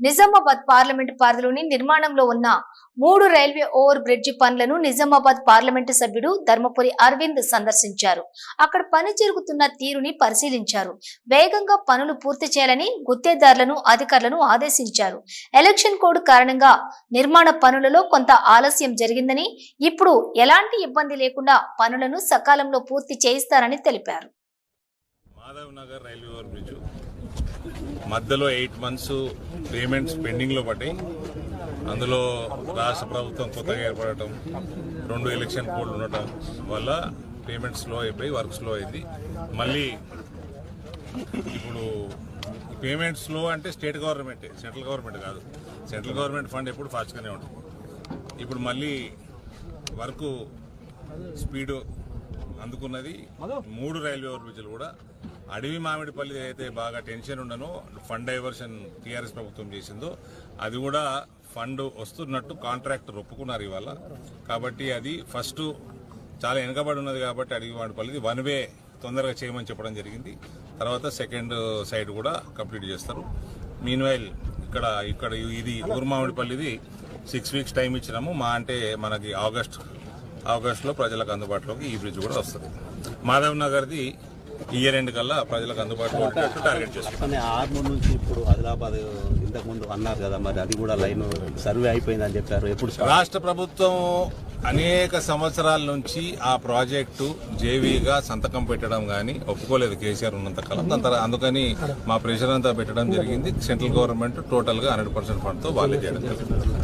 Nizamabad parliament పరిధిలోని నిర్మాణంలో ఉన్న మూడు రైల్వే ఓవర్ బ్రిడ్జి పనులను నిజామాబాద్ పార్లమెంటు సభ్యుడు ధర్మపురి అరవింద్ సందర్శించారు. అక్కడ పని జరుగుతున్న తీరుని పరిశీలించారు. వేగంగా పనులు పూర్తి చేయాలని గుత్తేదారులను అధికారులను ఆదేశించారు. ఎలక్షన్ కోడ్ కారణంగా నిర్మాణ పనులలో కొంత ఆలస్యం జరిగిందని ఇప్పుడు ఎలాంటి ఇబ్బంది లేకుండా పనులను సకాలంలో పూర్తి చేయిస్తారని తెలిపారు. Madhav Nagar railway over bridge మధ్యలో ఎయిట్ మంత్స్ పేమెంట్స్ పెండింగ్లో పడ్డాయి. అందులో రాష్ట్ర ప్రభుత్వం కొత్తగా ఏర్పడటం రెండు ఎలక్షన్ కోడ్లు ఉండటం వల్ల పేమెంట్ స్లో అయిపోయి వర్క్ స్లో అయింది. మళ్ళీ ఇప్పుడు పేమెంట్ స్లో అంటే స్టేట్ గవర్నమెంటే సెంట్రల్ గవర్నమెంట్ కాదు. సెంట్రల్ గవర్నమెంట్ ఫండ్ ఎప్పుడు ఫాస్ట్గానే ఉంటుంది. ఇప్పుడు మళ్ళీ వర్క్ స్పీడు అందుకున్నది మూడు రైల్వే ఓవర్ బ్రిడ్జ్లు కూడా. అడవి మామిడిపల్లి అయితే బాగా టెన్షన్ ఉండనో ఫండ్ డైవర్షన్ టీఆర్ఎస్ ప్రభుత్వం చేసిందో అది కూడా ఫండ్ వస్తున్నట్టు కాంట్రాక్టర్ ఒప్పుకున్నారు ఇవాళ. కాబట్టి అది ఫస్ట్ చాలా వెనుకబడి ఉన్నది కాబట్టి అడవి మామిడిపల్లిది వన్ వే తొందరగా చేయమని చెప్పడం జరిగింది. తర్వాత సెకండ్ సైడ్ కూడా కంప్లీట్ చేస్తారు. మీన్ వైల్ ఇక్కడ ఇక్కడ ఇది ఊర్మామిడిపల్లిది సిక్స్ వీక్స్ టైం ఇచ్చినాము. మా అంటే మనకి ఆగస్ట్ ఆగస్టులో ప్రజలకు అందుబాటులోకి ఈ బ్రిడ్జ్ కూడా వస్తుంది. మాధవ్ నగర్ది ఇయర్ ఎండ్ కల్లా ప్రజలకు అందుబాటులో టార్గెట్ కానీ ఆర్మూర్ నుంచి ఇప్పుడు ఆదిలాబాద్ ఇంతకు ముందు అన్నారు కదా మరి అది కూడా లైన్ సర్వే అయిపోయిందని చెప్పారు. ఎప్పుడు? రాష్ట్ర ప్రభుత్వం అనేక సంవత్సరాల నుంచి ఆ ప్రాజెక్టు జేవీగా సంతకం పెట్టడం కానీ ఒప్పుకోలేదు కేసీఆర్ ఉన్నంత కాలం. దాని తర్వాత అందుకని మా ప్రెషర్ అంతా పెట్టడం జరిగింది. సెంట్రల్ గవర్నమెంట్ టోటల్గా హండ్రెడ్ పర్సెంట్ ఫండ్తో వాళ్ళే చేయడం జరిగింది